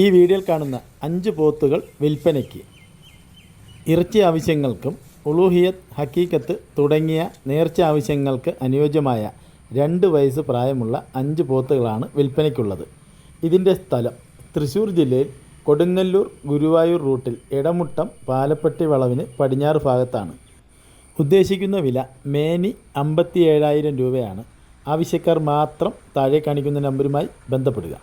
ഈ വീഡിയോയിൽ കാണുന്ന അഞ്ച് പോത്തുകൾ വിൽപ്പനയ്ക്ക് ഇറച്ചി ആവശ്യങ്ങൾക്കും ഉളൂഹിയത്ത് ഹക്കീക്കത്ത് തുടങ്ങിയ നേർച്ച ആവശ്യങ്ങൾക്ക് അനുയോജ്യമായ രണ്ട് വയസ്സ് പ്രായമുള്ള അഞ്ച് പോത്തുകളാണ് വിൽപ്പനയ്ക്കുള്ളത്. ഇതിന്റെ സ്ഥലം തൃശ്ശൂർ ജില്ലയിൽ കൊടുങ്ങല്ലൂർ ഗുരുവായൂർ റൂട്ടിൽ ഇടമുട്ടം പാലപ്പെട്ടി വളവിന് പടിഞ്ഞാറ് ഭാഗത്താണ്. ഉദ്ദേശിക്കുന്ന വില മേനി അമ്പത്തി ഏഴായിരം രൂപയാണ്. ആവശ്യക്കാർ മാത്രം താഴെ കാണിക്കുന്ന നമ്പറുമായി ബന്ധപ്പെടുക.